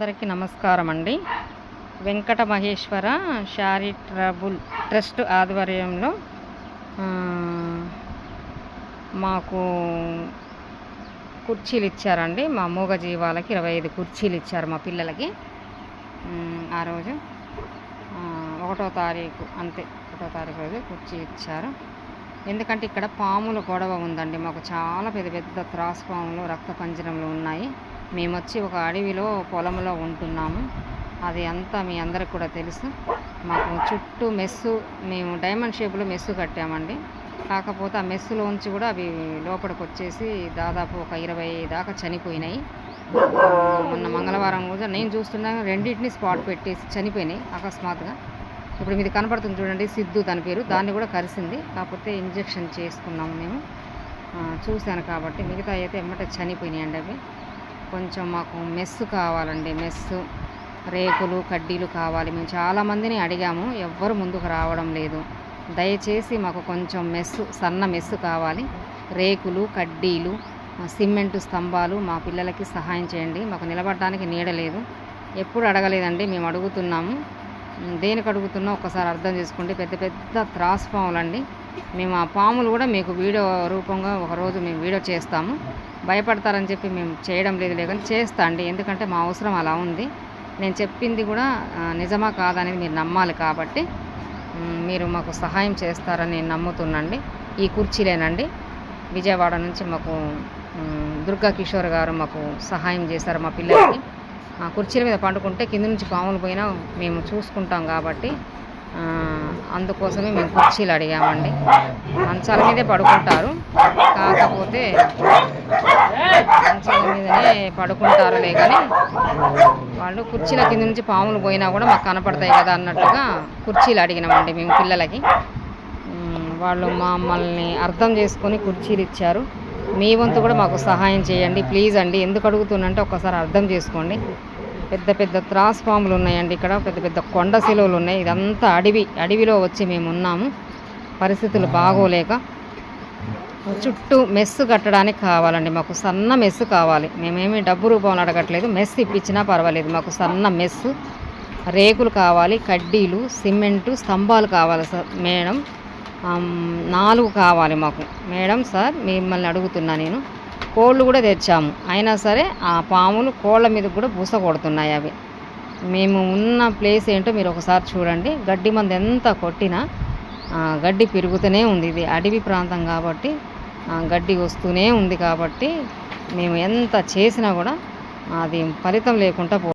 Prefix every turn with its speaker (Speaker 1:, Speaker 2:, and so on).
Speaker 1: అందరికీ నమస్కారం అండి వెంకట మహేశ్వర చారిటబుల్ ట్రస్ట్ ఆధ్వర్యంలో మాకు కుర్చీలు ఇచ్చారండి. మా మూగ జీవాలకి ఇరవై ఐదు కుర్చీలు ఇచ్చారు మా పిల్లలకి. ఆ రోజు ఒకటో తారీఖు అంతే ఒకటో తారీఖు రోజు కుర్చీ ఇచ్చారు. ఎందుకంటే ఇక్కడ పాముల గొడవ ఉందండి. మాకు చాలా పెద్ద పెద్ద త్రాసు పాములు రక్త పంజరంలో ఉన్నాయి. మేము వచ్చి ఒక అడవిలో పొలంలో ఉంటున్నాము. అది అంతా మీ అందరికి కూడా తెలుసు. మాకు చుట్టూ మెస్సు మేము డైమండ్ షేప్లో మెస్సు కట్టామండి. కాకపోతే ఆ మెస్సులోంచి కూడా అవి లోపలికి వచ్చేసి దాదాపు ఒక ఇరవై దాకా చనిపోయినాయి. మొన్న మంగళవారం కూడా నేను చూస్తున్నా రెండింటిని స్పాట్ పెట్టేసి చనిపోయినాయి అకస్మాత్తుగా. ఇప్పుడు మీది కనపడుతుంది చూడండి సిద్ధు దాని పేరు. దాన్ని కూడా కరిసింది. కాకపోతే ఇంజెక్షన్ చేసుకున్నాము మేము. చూశాను కాబట్టి మిగతా అయితే ఎమ్మటే చనిపోయినాయండి అవి. కొంచెం మాకు మెస్సు కావాలండి మెస్సు. రేకులు కడ్డీలు కావాలి. మేము చాలామందిని అడిగాము ఎవ్వరు ముందుకు రావడం లేదు. దయచేసి మాకు కొంచెం మెస్సు సన్న మెస్సు కావాలి. రేకులు కడ్డీలు సిమెంటు స్తంభాలు మా పిల్లలకి సహాయం చేయండి. మాకు నిలబడడానికి నీడలేదు ఎప్పుడు అడగలేదండి మేము అడుగుతున్నాము. దేనికి అడుగుతున్నా ఒకసారి అర్థం చేసుకోండి. పెద్ద పెద్ద త్రాసు మేము ఆ పాములు కూడా మీకు వీడియో రూపంగా ఒకరోజు మేము వీడియో చేస్తాము. భయపడతారని చెప్పి మేము చేయడం లేదు లేదని చేస్తా అండి. ఎందుకంటే మా అవసరం అలా ఉంది. నేను చెప్పింది కూడా నిజమా కాదనేది మీరు నమ్మాలి కాబట్టి మీరు మాకు సహాయం చేస్తారని నేను నమ్ముతున్నాండి. ఈ కుర్చీలేనండి. విజయవాడ నుంచి మాకు దుర్గా కిషోర్ గారు మాకు సహాయం చేశారు మా పిల్లలకి. ఆ కుర్చీల మీద పండుకుంటే కింద నుంచి పాములు పోయినా మేము చూసుకుంటాం కాబట్టి అందుకోసమే మేము కుర్చీలు అడిగామండి. మంచాల మీదే పడుకుంటారు. కాకపోతే మంచాల మీదనే పడుకుంటారులే కానీ వాళ్ళు కుర్చీల కింద నుంచి పాములు పోయినా కూడా మాకు కనపడతాయి కదా అన్నట్టుగా కుర్చీలు అడిగినామండి మేము పిల్లలకి. వాళ్ళు మమ్మల్ని అర్థం చేసుకొని కుర్చీలు ఇచ్చారు. మీ వంతు కూడా మాకు సహాయం చేయండి ప్లీజ్ అండి. ఎందుకు అడుగుతున్నంటే ఒక్కసారి అర్థం చేసుకోండి. పెద్ద పెద్ద త్రాస్ పాములు ఉన్నాయండి ఇక్కడ పెద్ద పెద్ద కొండ శిలువలు ఉన్నాయి. ఇదంతా అడవి అడవిలో వచ్చి మేము ఉన్నాము. పరిస్థితులు బాగోలేక చుట్టూ మెస్సు కట్టడానికి కావాలండి. మాకు సన్న మెస్సు కావాలి. మేమేమి డబ్బు రూపంలో అడగట్లేదు. మెస్ ఇప్పించినా పర్వాలేదు. మాకు సన్న మెస్సు రేకులు కావాలి కడ్డీలు సిమెంటు స్తంభాలు కావాలి సార్. మేడం నాలుగు కావాలి మాకు. మేడం సార్ మిమ్మల్ని అడుగుతున్నా నేను. కోళ్ళు కూడా తెచ్చాము. అయినా సరే ఆ పాములు కోళ్ళ మీద కూడా బూస కొడుతున్నాయి అవి. మేము ఉన్న ప్లేస్ ఏంటో మీరు ఒకసారి చూడండి. గడ్డి మంది ఎంత కొట్టినా గడ్డి పెరుగుతూనే ఉంది. ఇది అడవి ప్రాంతం కాబట్టి గడ్డి వస్తూనే ఉంది కాబట్టి మేము ఎంత చేసినా కూడా అది ఫలితం లేకుండా పో